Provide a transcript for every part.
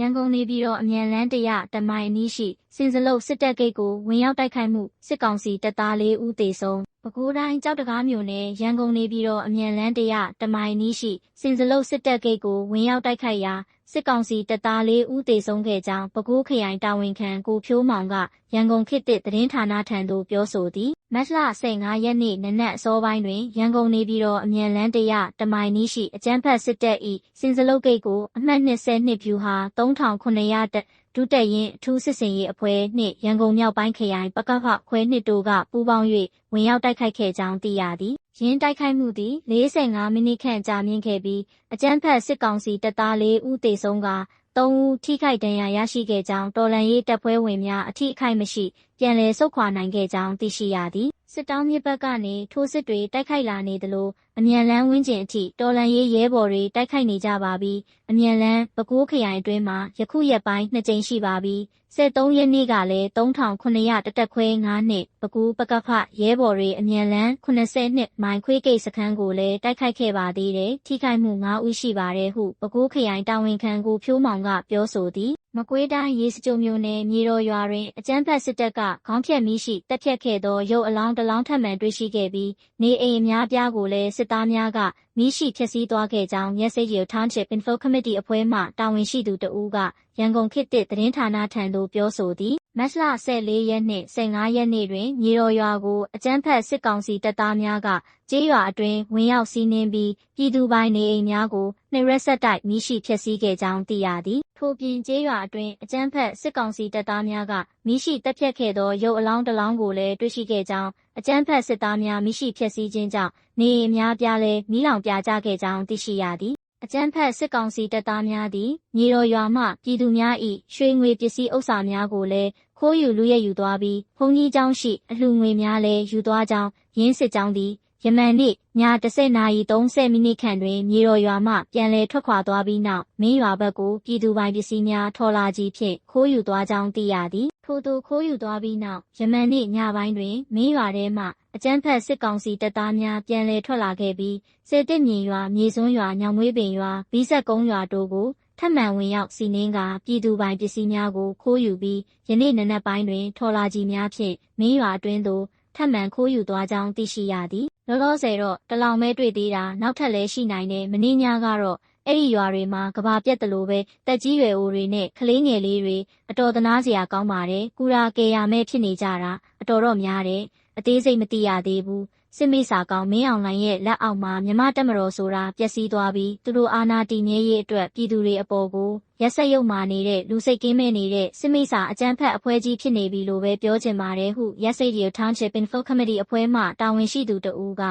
ရန်ကုန်နေပြည်တော်အမြန်လန်းတရတမိုင်အနီးရှိစင်စလုတ်စစ်တပ်ဂိတ်ကိုဝင်ရောက်တိုက်ခိုက်မှုစစ်ကောင်စီတပ်သား၄ဦးသေဆုံးပဲခူးတိုင်းကြောက်တကားမြို့နယ်ရန်ကုန်နေပြည်တော်အမြန်လန်းတရတမိုင်အနီးရှိစင်စလုတ်စစ်တပ်ဂိတ်ကိုဝင်ရောက်တိုက်ခိုက်ရာစစ်ကောင်စီတပ်သား၄ဦးသေဆုံးခဲ့ကြောင်းပဲခူးခရိုင်တာဝန်ခံကိုဖြိုးမောင်ကရန်ကုန်ခေတ်သစ်သတင်းဌာနထံသို့ပြောဆိုသည် မတ်လ15ရက်နေ့နနက်အစောပိုင်းတွင်ရန်ကုန်နေပြည်တော်အမြန်လန်းတရတမိုင်နီးရှိအကြမ်းဖက်စစ်တပ်၏စင်စလုတ်ဂိတ်ကိုအမှတ်22ဖြူဟာ3900တက်ဒုတက်ရင်အထူးစစ်စင်ရေးအဖွဲ့နှင့်ရန်ကုန်မြောက်ပိုင်းခရိုင်ပကဖခွဲနှစ်တို့ကပူးပေါင်း၍ဝင်ရောက်တိုက်ခိုက်ခဲ့ကြောင်းသိရသည်ရင်းတိုက်ခိုက်မှုသည်45မိနစ်ခန့်ကြာမြင့်ခဲ့ပြီးအကြမ်းဖက်စစ်ကောင်စီတပ်သား၄ဦးသေဆုံးက ၃ဦးထိခိုက်ဒဏ်ရာရရှိခဲ့ကြောင်းတော်လန်ရေးတပ်ဖွဲ့ဝင်များအထိအခိုက်မရှိ ပြန်လည်ဆုတ်ခွာနိုင်ခဲ့ကြောင်းသိရှိရသည်စစ်တောင်းမြစ်ဘက်ကနေထိုးစစ်တွေတိုက်ခိုက်လာနေသလိုအမြန်လန်းဝင်းကျင်အထိတော်လန်ရေးရဲဘော်တွေတိုက်ခိုက်နေကြပါပြီ အမြန်လန်းပဲခူးခရိုင်အတွင်းမှာယခုရက်ပိုင်းနှစ်ကြိမ်ရှိပါပြီ73ရက်နေ့ကလည်း3900တတက်ခွဲ9နှစ်ပဲခူးပကဖရဲဘော်တွေအမြန်လန်း80နှစ်မိုင်ခွေးကိတ်စခန်းကိုလည်းတိုက်ခိုက်ခဲ့ပါသေးတယ်ထိခိုက်မှု9ဦးရှိပါတယ်ဟုပဲခူးခရိုင်တာဝန်ခံကိုဖြိုးမောင်ကပြောဆိုသည်မကွေးတိုင်းရေစကြိုမြို့နယ်မြေတော်ရွာတွင်အကြမ်းဖက်စစ်တပ်ကခေါင်းဖြတ်မီးရှိတပ်ဖြတ်ခဲ့သောရုပ်အလောင်းတစ်လောင်းထပ်မံတွေ့ရှိခဲ့ပြီးနေအိမ်အများပြားကိုလည်းစစ်သားများက မီးရှိဖျက်ဆီးသွားခဲ့ကြောင်း Message Township Info Committee အဖွဲ့မှတာဝန်ရှိသူတဦးက ရန်ကုန်ခေတ်သစ်သတင်းဌာနထံသို့ပြောဆိုသည်မတ်လ14ရက်နှင့်15ရက်နေ့တွင်မြေတော်ရွာကိုအကြမ်းဖက်စစ်ကောင်စီတပ်သားများကကျေးရွာအတွင်းဝင်ရောက်စီးနင်းပြီးပြည်သူပိုင်နေအိမ်များကိုနှိရက်ဆက်တိုက်မိရှိဖျက်ဆီးခဲ့ကြောင်းသိရသည်ထို့ပြင်ကျေးရွာအတွင်းအကြမ်းဖက်စစ်ကောင်စီတပ်သားများကမိရှိတပ်ဖြတ်ခဲ့သောရုပ်အလောင်းတစ်လောင်းကိုလည်းတွေ့ရှိခဲ့ကြောင်းအကြမ်းဖက်စစ်သားများမိရှိဖျက်ဆီးခြင်းကြောင့်နေအိမ်များပြားလည်းမိလောင်ပြကြခဲ့ကြောင်းသိရှိရသည် အကြမ်းဖက်စစ်ကောင်စီတပ်သားများသည်မြေတော်ရွာမှပြည်သူများ၏ရွှေငွေပစ္စည်းဥစ္စာများကိုလည်းခိုးယူလူရဲယူသွားပြီးဘုံကြီးကျောင်းရှိအလှငွေများလည်းယူသွားကြောင်းရင်းစစ်ကြောင်းသည်ယမန်နေ့ည10နာရီ30မိနစ်ခန့်တွင်မြေတော်ရွာမှပြန်လည်ထွက်ခွာသွားပြီးနောက်မင်းရွာဘက်ကိုပြည်သူပိုင်ပစ္စည်းများထော်လာကြီးဖြင့်ခိုးယူသွားကြောင်းသိရသည် ထို့သူခိုးယူသွားပြီးနောက်ယမန်နေ့ညပိုင်းတွင်မင်းရွာထဲမှအကြမ်းဖက်စစ်ကောင်စီတပ်သားများပြန်လည်ထွက်လာခဲ့ပြီးစေတစ်မြင်ရွာမြေစွန်းရွာညောင်မွေးပင်ရွာဘီဆက်ကုန်းရွာတို့ကိုထပ်မံဝင်ရောက်စီနင်းကပြည်သူပိုင်ပစ္စည်းများကိုခိုးယူပြီးယနေ့နနက်ပိုင်းတွင်ထော်လာကြီးများဖြင့်မင်းရွာအတွင်းသို့ထပ်မံခိုးယူသွားကြောင်းသိရှိရသည်လောလောဆယ်တော့တလောင်မဲတွေ့သေးတာနောက်ထပ်လည်းရှိနိုင်တယ်မင်းညကတော့ အဲ့ဒီရွာတွေမှာကဘာပြက်တလို့ပဲတက်ကြီးရွယ်အိုတွေနဲ့ကလေးငယ်လေးတွေအတော်တနာစရာကောင်းပါတယ်ကူရာကေရမဲဖြစ်နေကြတာအတော်တော့များတယ်အသေးစိတ်မသိရသေးဘူးစစ်မိစာကောင်မင်းအောင်လှိုင်ရဲ့လက်အောက်မှာမြမတက်မတော်ဆိုတာပျက်စီးသွားပြီးသူတို့အာဏာတည်မြဲရေးအတွက်ပြည်သူတွေအပေါ်ကိုရက်ဆက်ရုပ်မာနေတဲ့လူစိတ်ကင်းမဲ့နေတဲ့စစ်မိစာအကြမ်းဖက်အဖွဲ့ကြီးဖြစ်နေပြီလို့ပဲပြောချင်ပါတယ်ဟုရက်စိတ်ရီထောင်းချစ် Info Committee အဖွဲ့မှတာဝန်ရှိသူတဦးက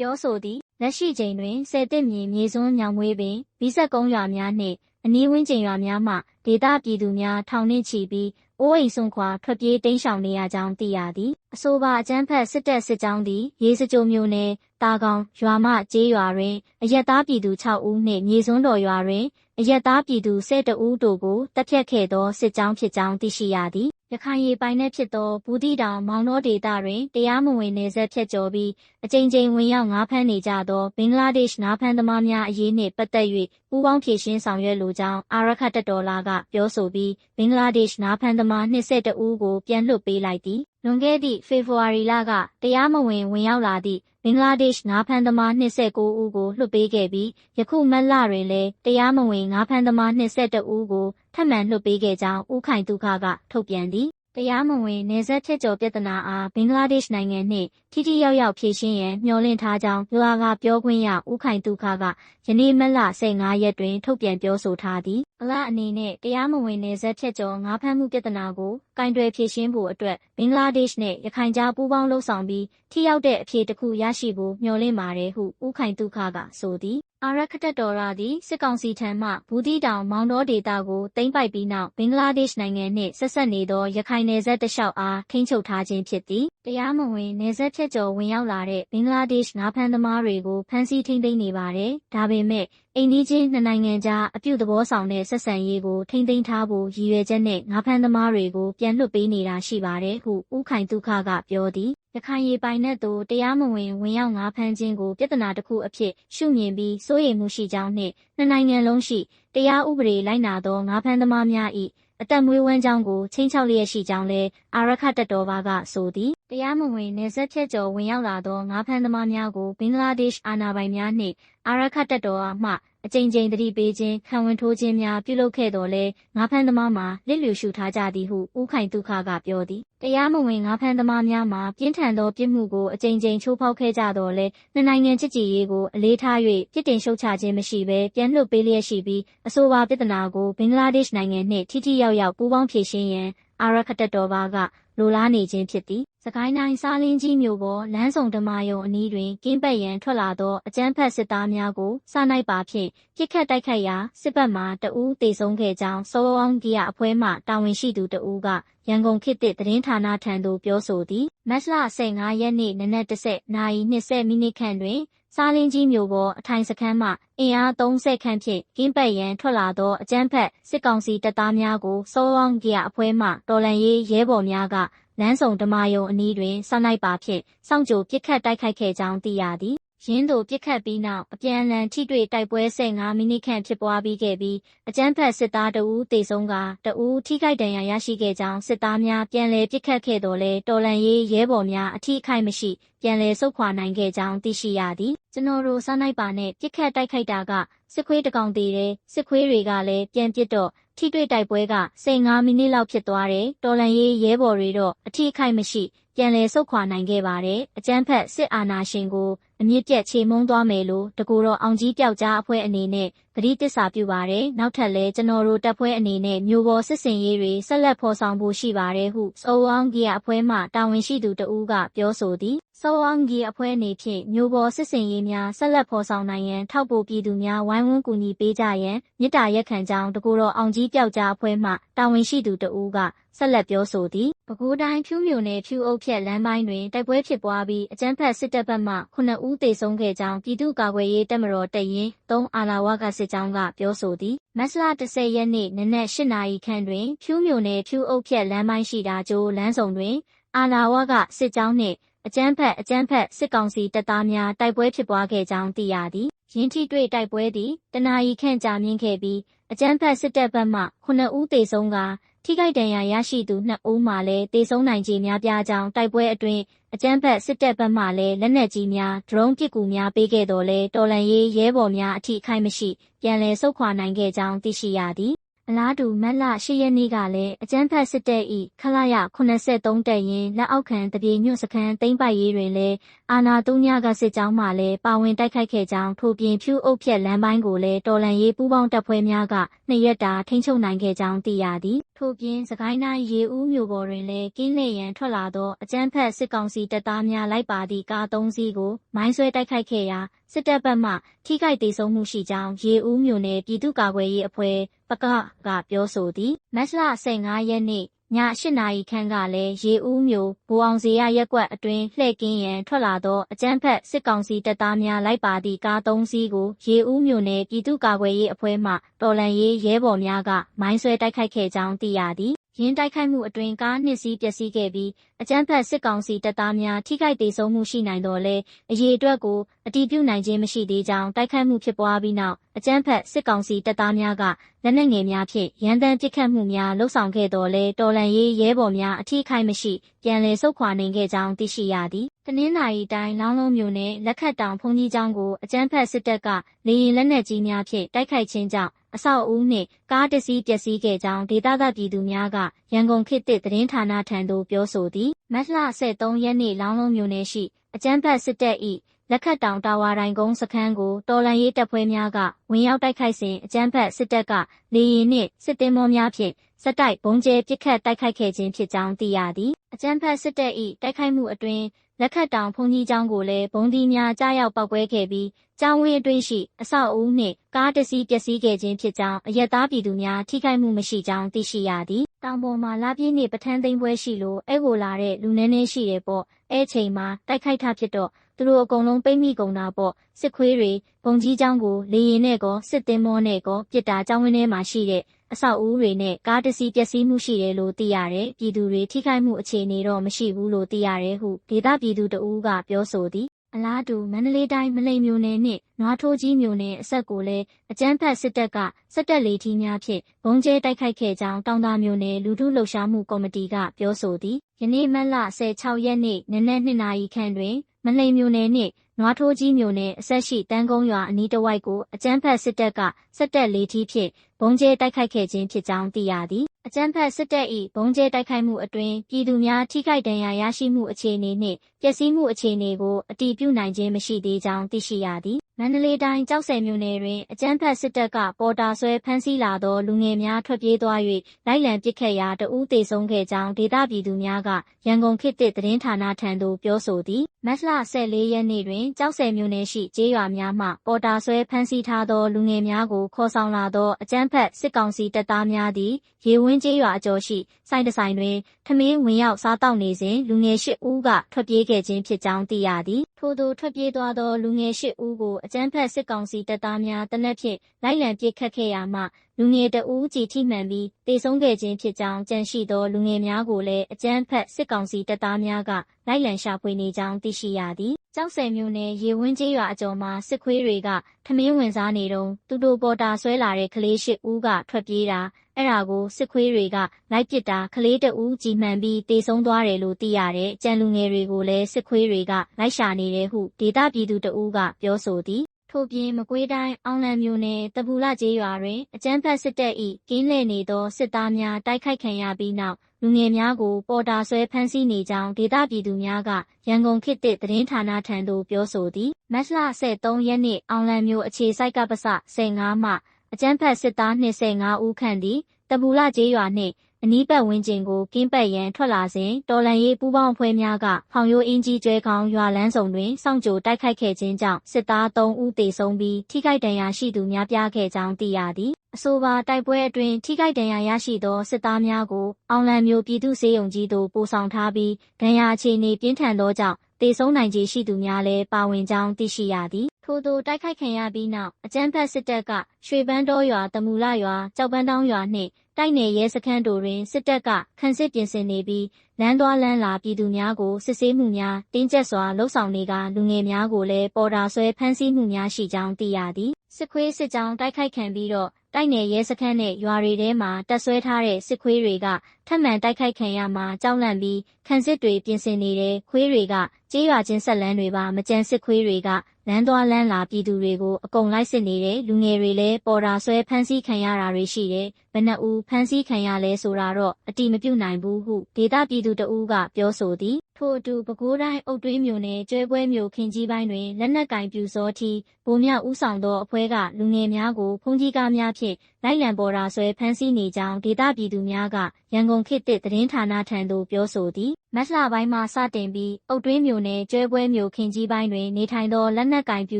ပြောဆိုသည်လက်ရှိချိန်တွင်ဆယ်တစ်မြေမြေစွန်းညောင်မွေးပင်ဘီဆက်ကုန်းရွာများနှင့်အနီးဝန်းကျင်ရွာများမှဒေသပြည်သူများထောင်နှင့်ချီပြီးအိုးအိမ်ဆုံးခွာထွက်ပြေးတိမ်းရှောင်နေရကြောင်းသိရသည်အဆိုပါအကြမ်းဖက်စစ်တပ်စစ်ကြောင်းသည်ရေစကြိုမျိုးနယ်တာကောင်ရွာမှကျေးရွာတွင်အရက်သားပြည်သူ6ဦးနှင့်မြေစွန်းတော်ရွာတွင်အရက်သားပြည်သူ12ဦးတို့ကိုတပ်ဖြတ်ခဲ့သောစစ်ကြောင်းဖြစ်ကြောင်းသိရှိရသည် ရခိုင်ရေပိုင်နက်ဖြစ်သောဘူးတီတောင်မောင်နှောဒေသတွင်တရားမဝင်နေဆက်ဖြတ်ကျော်ပြီးအကြိမ်ကြိမ်ဝင်ရောက်ငါးဖမ်းနေကြသောဘင်္ဂလားဒေ့ရှ်ငါးဖမ်းသမားများအရေးနှင့်ပတ်သက်၍ပူးပေါင်းဖြည့်ရှင်းဆောင်ရွက်လိုကြောင်းအာရခတ်တတော်လာကပြောဆိုပြီးဘင်္ဂလားဒေ့ရှ်ငါးဖမ်းသမား22ဦးကိုပြန်လွှတ်ပေးလိုက်သည်လွန်ခဲ့သည့်ဖေဖော်ဝါရီလကတရားမဝင်ဝင်ရောက်လာသည့်ဘင်္ဂလားဒေ့ရှ်ငါးဖမ်းသမား29ဦးကိုလွှတ်ပေးခဲ့ပြီးယခုမတ်လတွင်လည်းတရားမဝင်ငါးဖမ်းသမား22ဦးကိုထ ပ်မံလွှတ်ပေးခဲ့ကြောင်းဦးခိုင်ဒုက္ခကထုတ်ပြန်သည်တရားမဝင်နေဆက်ဖြစ်ကျော်ပြဿနာအားဘင်္ဂလားဒေ့ရှ်နိုင်ငံနှင့်ထိထိရောက်ရောက်ဖြေရှင်းရန်မျှော်လင့်ထားကြောင်းရွာကပြောခွင့်ရဦးခိုင်ဒုက္ခကယနေ့မတ်လ15ရက်တွင် ထုတ်ပြန်ပြောဆိုထားသည်အလားအနေနဲ့တရားမဝင်နေဆက်ဖြစ်ကျော်ငါးဖမ်းမှုပြဿနာကိုကင်တွယ်ဖြေရှင်းဖို့အတွက်ဘင်္ဂလားဒေ့ရှ်နဲ့ရခိုင်ကြားပူးပေါင်းလှုပ်ဆောင်ပြီးထိရောက်တဲ့အဖြေတစ်ခုရရှိဖို့မျှော်လင့်ပါတယ်ဟုဦးခိုင်ဒုက္ခကဆိုသည်အာရခတက်တော်ရာသည်စစ်ကောင်စီထံမှဘူးတီတောင်မောင်တော်ဒေတာကိုသိမ်းပိုက်ပြီးနောက်ဘင်္ဂလားဒေ့ရှ်နိုင်ငံနှင့်ဆက်ဆက်နေသောရခိုင်နယ်စပ်တလျှောက်အားထိန်းချုပ်ထားခြင်းဖြစ်သည်တရားမဝင်နယ်စပ်ဖြတ်ကျော်ဝင်ရောက်လာတဲ့ဘင်္ဂလားဒေ့ရှ်ငါးဖမ်းသမားတွေကိုဖမ်းဆီးထိန်းသိမ်းနေပါတယ်ဒါပေမဲ့အိန္ဒိချင်းနှစ်နိုင်ငံကြားအပြုသဘောဆောင်တဲ့ဆက်ဆံရေးကိုထိန်းသိမ်းထားဖို့ရည်ရွယ်ချက်နဲ့ငါးဖမ်းသမားတွေကိုပြန်လွှတ်ပေးနေတာရှိပါတယ်ဟုဦးခိုင်ဒုက္ခကပြောသည်ရခိုင်ရေပိုင်နက်သို့တရားမဝင်ဝင်ရောက်ငါးဖမ်းခြင်းကိုပြဿနာတစ်ခုအဖြစ်ရှုမြင်ပြီးစိုးရိမ်မှုရှိကြောင်းနှင့်နှစ်နိုင်ငံလုံးရှိတတရားဥပဒေလိုက်နာသောငါးဖမ်းသမားများ၏ အသက်မွေးဝမ်းကြောင်းကိုချင်းချောက်လျက်ရှိကြောင်းလည်းအာရခတက်တော်ဘာကဆိုသည်တရားမဝင်နေဆက်ဖြတ်ကျော်ဝင်ရောက်လာသောငါးဖမ်းသမားများကိုဘင်္ဂလားဒေ့ရှ်အာဏာပိုင်များနှင့် အာရခတက်တော်အားမှအကြိမ်ကြိမ်သတိပေးခြင်းခံဝန်ထိုးခြင်းများပြုလုပ်ခဲ့တော်လဲငါးဖမ်းသမားမှာလစ်လျူရှုထားကြသည်ဟုဦးခိုင်ဒုက္ခကပြောသည်တရားမဝင်ငါးဖမ်းသမားများမှာပြင်းထန်သောပြစ်မှုကိုအကြိမ်ကြိမ်ချိုးဖောက်ခဲ့ကြတော်လဲနှစ်နိုင်ငံချစ်ကြည်ရေးကိုအလေးထား၍ပြစ်တင်ရှုတ်ချခြင်းမရှိဘဲပြန်လွှတ်ပေးလျက်ရှိပြီးအဆိုပါပြဿနာကိုဘင်္ဂလားဒေ့ရှ်နိုင်ငံနှင့်ထိထိရောက်ရောက်ပူးပေါင်းဖြေရှင်းရန်အာရခတက်တော်ဘာက လိုလားနေခြင်းဖြစ်သည်။စကိုင်းတိုင်းစားလင်းကြီးမြို့ပေါ်လမ်းဆောင်ဓမာယုံအနီးတွင်ကင်းပတ်ရန်ထွက်လာသောအကြမ်းဖက်စစ်သားများကိုစနိုင်ပါဖြင့်ပြစ်ခတ်တိုက်ခိုက်ရာစစ်ဘက်မှတဦးတေဆုံးခဲ့ကြောင်းစောဝောင်းကြီးရအဖွဲ့မှတာဝန်ရှိသူတဦးကရန်ကုန်ခေတ်သစ်သတင်းဌာနထံသို့ပြောဆိုသည်မတ်လ15ရက်နေ့နနက်10နာရီ20မိနစ်ခန့်တွင် စားလင်းကြီးမြို့ပေါ်အထိုင်စခန်းမှအင်အား30ခန့်ဖြင့်ကင်းပတ်ရန်ထွက်လာသောအကြမ်းဖက်စစ်ကောင်စီတပ်သားများကိုစောဝောင်းကြီးရအဖွဲ့မှတော်လန်ရေးရဲဘော်များကလမ်းဆောင်ဓမာယုံအနီးတွင်စောင်းလိုက်ပါဖြင့်စောင့်ကြိုပစ်ခတ်တိုက်ခိုက်ခဲ့ကြောင်းသိရသည် ရင်းတို့ပြစ်ခတ်ပြီးနောက်အပြန်အလှန်ထိတွေ့တိုက်ပွဲ15မိနစ်ခန့်ဖြစ်ပွားပြီးခဲ့ပြီးအကြမ်းဖက်စစ်သားတဦးတေဆုံးကတဦးထိခိုက်ဒဏ်ရာရရှိခဲ့ကြောင်းစစ်သားများပြန်လည်ပြစ်ခတ်ခဲ့တော်လဲတော်လန်ရေးရဲဘော်များအထိအခိုက်မရှိပြန်လည်ဆုတ်ခွာနိုင်ခဲ့ကြောင်းသိရှိရသည်ကျွန်တော်တို့စားနိုင်ပါနဲ့ပြစ်ခတ်တိုက်ခိုက်တာကစစ်ခွေးတကောင်သေးတယ်စစ်ခွေးတွေကလည်းပြန်ပစ်တော့ထိတွေ့တိုက်ပွဲက15မိနစ်လောက်ဖြစ်သွားတယ်တော်လန်ရေးရဲဘော်တွေတော့အထိအခိုက်မရှိ ပြန်လည်ဆုတ်ခွာနိုင်ခဲ့ပါတယ်အကြမ်းဖက်စစ်အာဏာရှင်ကိုအမြင့်ပြတ်ချေမုန်းသွားမယ်လို့တကူတော်အောင်ကြီးပျောက်ကြားအဖွဲ့အနေနဲ့ဂရီးတစ္ဆာပြုပါတယ်နောက်ထပ်လဲကျွန်တော်တို့တပ်ဖွဲ့အနေနဲ့မျိုးပေါ်စစ်စင်ရေးတွေဆက်လက်ဖော်ဆောင်ဖို့ရှိပါတယ်ဟုစောအောင်ကြီးအဖွဲ့မှတာဝန်ရှိသူတဦးကပြောဆိုသည် စောအောင်ကြီးအဖွဲ့အနေဖြင့်မျိုးပေါ်စစ်စင်ရေးများဆက်လက်ဖော်ဆောင်နိုင်ရန်ထောက်ပို့ပြည်သူများဝိုင်းဝန်းကူညီပေးကြရန်မြစ်တာရက်ခံကြောင်းတကူတော်အောင်ကြီးပျောက်ကြားအဖွဲ့မှတာဝန်ရှိသူတဦးကဆက်လက်ပြောဆိုသည်ပဲခူးတိုင်းဖြူးမြို့နယ်ဖြူးအုပ်ဖြက်လမ်းပိုင်းတွင်တိုက်ပွဲဖြစ်ပွားပြီးအကြမ်းဖက်စစ်တပ်ဘက်မှ9ဦးသေဆုံးခဲ့ကြောင်းပြည်သူ့ကာကွယ်ရေးတပ်မတော်တပ်ရင်း3အာလာဝကစစ်ကြောင်းကပြောဆိုသည်မတ်လ10ရက်နေ့နနက်8နာရီခန့်တွင်ဖြူးမြို့နယ်ဖြူးအုပ်ဖြက်လမ်းပိုင်းရှိတာကျိုးလမ်းဆောင်တွင်အာလာဝကစစ်ကြောင်းနှင့် အကြမ်းဖက်အကြမ်းဖက်စစ်ကောင်စီတပ်သားများတိုက်ပွဲဖြစ်ပွားခဲ့ကြောင်းသိရသည်ရင်းထိတွေ့တိုက်ပွဲသည်တနာရီခန့်ကြာမြင့်ခဲ့ပြီးအကြမ်းဖက်စစ်တပ်ဘက်မှ9ဦးသေဆုံးကထိခိုက်ဒဏ်ရာရရှိသူ2ဦးမှလည်းသေဆုံးနိုင်ခြေများပြားကြောင်းတိုက်ပွဲအတွင်းအကြမ်းဖက်စစ်တပ်ဘက်မှလည်းလက်နက်ကြီးများဒရုန်းပစ်ကူများပေးခဲ့တော်လဲတော်လန်ရေးရဲဘော်များအထိခိုက်မရှိပြန်လည်ဆုတ်ခွာနိုင်ခဲ့ကြောင်းသိရှိရသည် အလားတူမက်လ၈ရက်နေ့ကလည်းအကျန်းဖက်စစ်တပ်၏ခလာရ83တပ်ရင်းလက်အောက်ခံတပြေညွန့်စခန်းသိမ်းပိုက်ရေးတွင်လည်းအာနာတုံးညကစစ်ကြောင်းမှလည်းပါဝင်တိုက်ခိုက်ခဲ့ကြောင်းထို့ပြင်ဖြူအုပ်ဖြက်လမ်းပိုင်းကိုလည်းတော်လန်ရေးပူးပေါင်းတပ်ဖွဲ့များကနှစ်ရက်တာထိန်းချုပ်နိုင်ခဲ့ကြောင်းသိရသည်ထို့ပြင်စကိုင်းတိုင်းရေဦးမြို့ပေါ်တွင်လည်းကင်းလေရန်ထွက်လာသောအကြမ်းဖက်စစ်ကောင်စီတပ်သားများလိုက်ပါသည့်ကား၃စီးကိုမိုင်းဆွဲတိုက်ခိုက်ခဲ့ရာ စစ်တပ်ဘက်မှထိခိုက်ဒေဆုံးမှုရှိကြောင်းရေဦးမြို့နယ်ပြည်သူ့ကာကွယ်ရေးအဖွဲ့ပကကပြောဆိုသည်မတ်လ15ရက်နေ့ည8နာရီခန့်ကလည်းရေဦးမြို့ဘူအောင်စီရရက်ကွက်အတွင်းလှည့်ကင်းရန်ထွက်လာသောအကြမ်းဖက်စစ်ကောင်စီတပ်သားများလိုက်ပါသည့်ကား၃စီးကိုရေဦးမြို့နယ်ပြည်သူ့ကာကွယ်ရေးအဖွဲ့မှတော်လန်ရေးရဲဘော်များကမိုင်းဆွဲတိုက်ခိုက်ခဲ့ကြောင်းသိရသည် ရင်းတိုက်ခိုက်မှုအတွင်ကားနှစ်စီးပျက်စီးခဲ့ပြီးအကြမ်းဖက်စစ်ကောင်စီတပ်သားများထိခိုက်ဒေဆုံးမှုရှိနိုင်တော်လဲအရေးအတွက်ကိုအတီးပြုနိုင်ခြင်းမရှိသေးကြောင်းတိုက်ခိုက်မှုဖြစ်ပွားပြီးနောက်အကြမ်းဖက်စစ်ကောင်စီတပ်သားများကလက်နက်ငယ်များဖြင့်ရန်တမ်းပစ်ခတ်မှုများလှုပ်ဆောင်ခဲ့တော်လဲတော်လန်ရေးရဲဘော်များအထိခိုက်မရှိပြန်လည်ဆုတ်ခွာနိုင်ခဲ့ကြောင်းသိရှိရသည်တနင်္လာရီတိုင်းလောင်းလုံးမြို့နယ်လက်ခတ်တောင်ဖုန်ကြီးကျောင်းကိုအကြမ်းဖက်စစ်တပ်ကလေရင်လက်နက်ကြီးများဖြင့်တိုက်ခိုက်ခြင်းကြောင့် အဆောက်အဦနှင့် ကားတစ်စီးပျက်စီးခဲ့ကြောင်း ဒေသသပြည်သူများက ရန်ကုန်ခေတ်သစ်သတင်းဌာနထံသို့ ပြောဆိုသည် မတ်လ23ရက်နေ့ လောင်းလုံးမြို့နယ်ရှိ အကြမ်းဖက်စစ်တပ်၏ လက်ခတ်တောင်တာဝါတိုင်ကုန်းစခန်းကိုတော်လန်ရေးတပ်ဖွဲ့များကဝင်ရောက်တိုက်ခိုက်စဉ်အကြမ်းဖက်စစ်တပ်ကလေရင်နှင့်စစ်သည်မောများဖြင့်စက်တိုက်ဘုံကျဲပစ်ခတ်တိုက်ခိုက်ခဲ့ခြင်းဖြစ်ကြောင်းသိရသည်အကြမ်းဖက်စစ်တပ်၏တိုက်ခိုက်မှုအတွင်လက်ခတ်တောင်ဘုံကြီးကျောင်းကိုလည်းဘုံဒီများကြားရောက်ပောက်ကွဲခဲ့ပြီးကျောင်းဝင်းအတွင်းရှိအဆောက်အဦနှင့်ကားတစ်စီးပျက်စီးခဲ့ခြင်းဖြစ်ကြောင်းအရက်သားပြည်သူများထိခိုက်မှုမရှိကြောင်းသိရှိရသည် တောင်ပေါ်မှာလာပြင်းနေပထန်းသိမ်းပွဲရှိလို့အဲကိုလာတဲ့လူနည်းနည်းရှိတယ်ပေါ့အဲချိန်မှာတိုက်ခိုက်တာဖြစ်တော့သူတို့အကုန်လုံးပိတ်မိကုန်တာပေါ့စစ်ခွေးတွေဘုံကြီးကျောင်းကိုလေရင်နဲ့ကောစစ်သင်းမောနဲ့ကောပြစ်တာကျောင်းဝင်းထဲမှာရှိတဲ့အဆောက်အဦတွေနဲ့ကားတစ်စီးပျက်စီးမှုရှိတယ်လို့သိရတယ်ပြည်သူတွေထိခိုက်မှုအခြေအနေတော့မရှိဘူးလို့သိရတယ်ဟုဒေသပြည်သူတဦးကပြောဆိုသည် အလားတူမန္တလေးတိုင်းမလိမ်မြို့နယ်နှင့်နွားထိုးကြီးမြို့နယ်အဆက်ကိုလည်းအကြမ်းဖက်စစ်တပ်ကစက်တက်လေထီးများဖြင့်ဘုံကျဲတိုက်ခိုက်ခဲ့ကြောင်းတောင်သာမြို့နယ်လူထုလှုပ်ရှားမှုကော်မတီကပြောဆိုသည်ယနေ့မတ်လ16ရက်နေ့နနက်2နာရီခန့်တွင်မလိမ်မြို့နယ်နှင့်နွားထိုးကြီးမြို့နယ်အဆက်ရှိတန်းကုန်းရွာအနီးတစ်ဝိုက်ကိုအကြမ်းဖက်စစ်တပ်ကစက်တက်လေထီးဖြင့်ဘုံကျဲတိုက်ခိုက်ခဲ့ခြင်းဖြစ်ကြောင်းသိရသည် အကြမ်းဖက်စစ်တပ်၏ဘုံကျဲတိုက်ခိုက်မှုအတွင်ပြည်သူများထိခိုက်ဒဏ်ရာရရှိမှုအခြေအနေနှင့်ပျက်စီးမှုအခြေအနေကိုအတည်ပြုနိုင်ခြင်းမရှိသေးကြောင်းသိရှိရသည် မန္တလေးတိုင်းကြောက်စဲမြို့နယ်တွင်အကြမ်းဖက်စစ်တပ်ကပေါ်တာဆွဲဖမ်းဆီးလာသောလူငယ်များထွက်ပြေးသွား၍လိုက်လံပစ်ခတ်ရာတဦးသေဆုံးခဲ့ကြောင်းဒေသပြည်သူများကရန်ကုန်ခေတ်သစ်သတင်းဌာနထံသို့ပြောဆိုသည်မတ်လ14ရက်နေ့တွင်ကြောက်စဲမြို့နယ်ရှိကျေးရွာများမှပေါ်တာဆွဲဖမ်းဆီးထားသောလူငယ်များကိုခေါ်ဆောင်လာသောအကြမ်းဖက်စစ်ကောင်စီတပ်သားများသည်ရေဝင်းကျေးရွာအကျော်ရှိစိုင်းတဆိုင်တွင်ထမင်းဝင်ရောက်စားတောက်နေစဉ်လူငယ်၈ဦးကထွက်ပြေးခဲ့ခြင်းဖြစ်ကြောင်းသိရသည်ထို့သို့ထွက်ပြေးသွားသောလူငယ်၈ဦးကိုအကြမ်းဖက်စစ်ကောင်စီတပ်သားများတနက်ဖြင့်လိုက်လံပစ်ခတ်ခဲ့ရာမှလူငယ်တဦးကြည်ထိမှန်ပြီးတေဆုံးခဲ့ခြင်းဖြစ်ကြောင်းကြန့်ရှိသောလူငယ်များကိုလည်းအကြမ်းဖက်စစ်ကောင်စီတပ်သားများကလိုက်လံရှာဖွေနေကြောင်းသိရှိရသည်ကြောက်စဲမျိုးနယ်ရေဝင်းကျေးရွာအကျော်မှာစစ်ခွေးတွေကထမင်းဝင်စားနေတုန်းသူတို့ပေါ်တာဆွဲလာတဲ့ကလေး၈ဦးကထွက်ပြေးတာ အဲ့ဒါကိုစစ်ခွေးတွေကလိုက်ပစ်တာကလေးတဦးကြီးမှန်ပြီးတေဆုံးသွားတယ်လို့သိရတယ်။ကြံလူငယ်တွေကိုလည်းစစ်ခွေးတွေကလိုက်ရှာနေတယ်ဟုဒေသပြည်သူတဦးကပြောဆိုသည်။ထို့ပြင်မကွေးတိုင်းအောင်လံမြို့နယ်တပူလကျေးရွာတွင်အကြမ်းဖက်စစ်တပ်၏ကင်းလှည့်နေသောစစ်သားများတိုက်ခိုက်ခံရပြီးနောက်လူငယ်များကိုပေါ်တာဆွဲဖမ်းဆီးနေကြောင်းဒေသပြည်သူများကရန်ကုန်ခေတ်သစ်သတင်းဌာနထံသို့ပြောဆိုသည်မတ်လ23ရက်နေ့အောင်လံမြို့အခြေစိုက်ကပစ15မှ အကြမ်းဖက်စစ်သား25ဦးခန့်သည်တပူလကျေးရွာနှင့်အနီးပတ်ဝန်းကျင်ကိုကင်းပတ်ရန်ထွက်လာစဉ်တော်လန်ရေးပူးပေါင်းအဖွဲ့များကဖောင်ရိုးအင်းကြီးကျွဲခေါင်းရွာလန်းဆောင်တွင်စောင့်ကြိုတိုက်ခိုက်ခဲ့ခြင်းကြောင့်စစ်သား3ဦးသေဆုံးပြီးထိခိုက်ဒဏ်ရာရှိသူများပြားခဲ့ကြောင်းသိရသည်အဆိုပါတိုက်ပွဲအတွင်းထိခိုက်ဒဏ်ရာရရှိသောစစ်သားများကိုအောင်လံမျိုးပြည်သူ့စေယုံကြီးသို့ပို့ဆောင်ထားပြီးဒဏ်ရာအခြေအနေပြင်းထန်သောကြောင့် တေဆုံးနိုင်ခြေရှိသူများလည်းပါဝင်ကြောင်းသိရှိရသည်ထို့သို့တိုက်ခိုက်ခံရပြီးနောက်အကြမ်းဖက်စစ်တပ်ကရွှေပန်းတော်ရွာတမူလရွာကြောက်ပန်းတောင်းရွာနှင့်တိုက်နယ်ရဲစခန်းတို့တွင်စစ်တပ်ကခန့်စစ်ပြင်ဆင်နေပြီးလမ်းသွားလမ်းလာပြည်သူများကိုစစ်ဆေးမှုများတင်းကျပ်စွာလှုပ်ဆောင်နေကလူငယ်များကိုလည်းပေါ်တာဆွဲဖမ်းဆီးမှုများရှိကြောင်းသိရသည်စစ်ခွေးစစ်ကြောင်းတိုက်ခိုက်ခံပြီးတော့တိုက်နယ်ရဲစခန်းနဲ့ရွာတွေထဲမှာတပ်ဆွဲထားတဲ့စစ်ခွေးတွေက ထပ်မံတိုက်ခိုက်ခံရမှာကြောက်လန့်ပြီးခန်းစစ်တွေပြင်ဆင်နေတဲ့ခွေးတွေကကြေးရွာချင်းဆက်လန်းတွေပါမကြမ်းစစ်ခွေးတွေကလမ်းသွားလမ်းလာပြည်သူတွေကိုအကုန်လိုက်စစ်နေတဲ့လူငယ်တွေလည်းပေါ်တာဆွဲဖမ်းဆီးခံရတာတွေရှိတယ်။ဘယ်နှဦးဖမ်းဆီးခံရလဲဆိုတာတော့အတိမပြုတ်နိုင်ဘူးဟုဒေသပြည်သူတဦးကပြောဆိုသည်။ထို့အတူပဲခူးတိုင်းအုတ်တွင်းမြို့နယ်ကျွဲပွဲမြို့ခင်ကြီးပိုင်းတွင်လက်နက်ကင်ပြူစောထီဗိုလ်မြောက်ဦးဆောင်သောအဖွဲ့ကလူငယ်များကိုဖုန်ကြီးကားများဖြင့်လိုက်လံပေါ်တာဆွဲဖမ်းဆီးနေကြောင်း ဒေသပြည်သူများက ရန်ကုန်ခေတ်သစ်သတင်းဌာနထံသို့ ပြောဆိုသည်မတ်လပိုင်းမှစတင်ပြီးအုတ်တွင်းမြို့နယ်ကျွဲပွဲမြို့ခင်ကြီးပိုင်းတွင်နေထိုင်သောလက်နက်ကင်ပြူ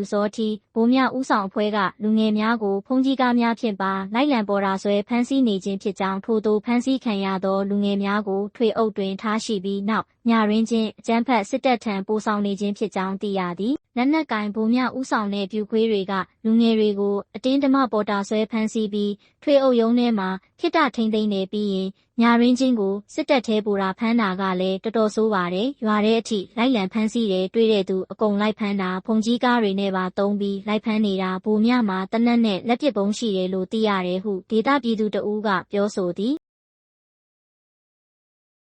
စောထီဗိုလ်မြောက်ဦးဆောင်အဖွဲ့ကလူငယ်များကိုဖုန်ကြီးကားများဖြင့်ပါလိုက်လံပေါ်တာဆွဲဖမ်းဆီးနေခြင်းဖြစ်ကြောင်းထို့သို့ဖမ်းဆီးခံရသောလူငယ်များကိုထွေအုပ်တွင်ထားရှိပြီးနောက်ညရင်းချင်းအကြမ်းဖက်စစ်တပ်ထံပို့ဆောင်နေခြင်းဖြစ်ကြောင်းသိရသည်လက်နက်ကင်ဗိုလ်မြောက်ဦးဆောင်တဲ့ပြူခွေးတွေကလူငယ်တွေကိုအတင်းဓမ္မပေါ်တာဆွဲဖမ်းဆီးပြီးထွေအုပ်ရုံးထဲမှာ ခိတ္တထိမ့်သိမ့်နေပြီးရင်ညရင်းချင်းကိုစစ်တပ်ထဲပူတာဖမ်းတာကလည်းတော်တော်ဆိုးပါတယ်ရွာထဲအထိလိုက်လံဖမ်းဆီးတယ်တွေ့တဲ့သူအကုန်လိုက်ဖမ်းတာဖုန်ကြီးကားတွေနဲ့ပါတုံးပြီးလိုက်ဖမ်းနေတာဗိုလ်မြမှာတနက်နဲ့လက်ပစ်ပုံးရှိတယ်လို့သိရတယ်ဟုဒေသပြည်သူတဦးကပြောဆိုသည်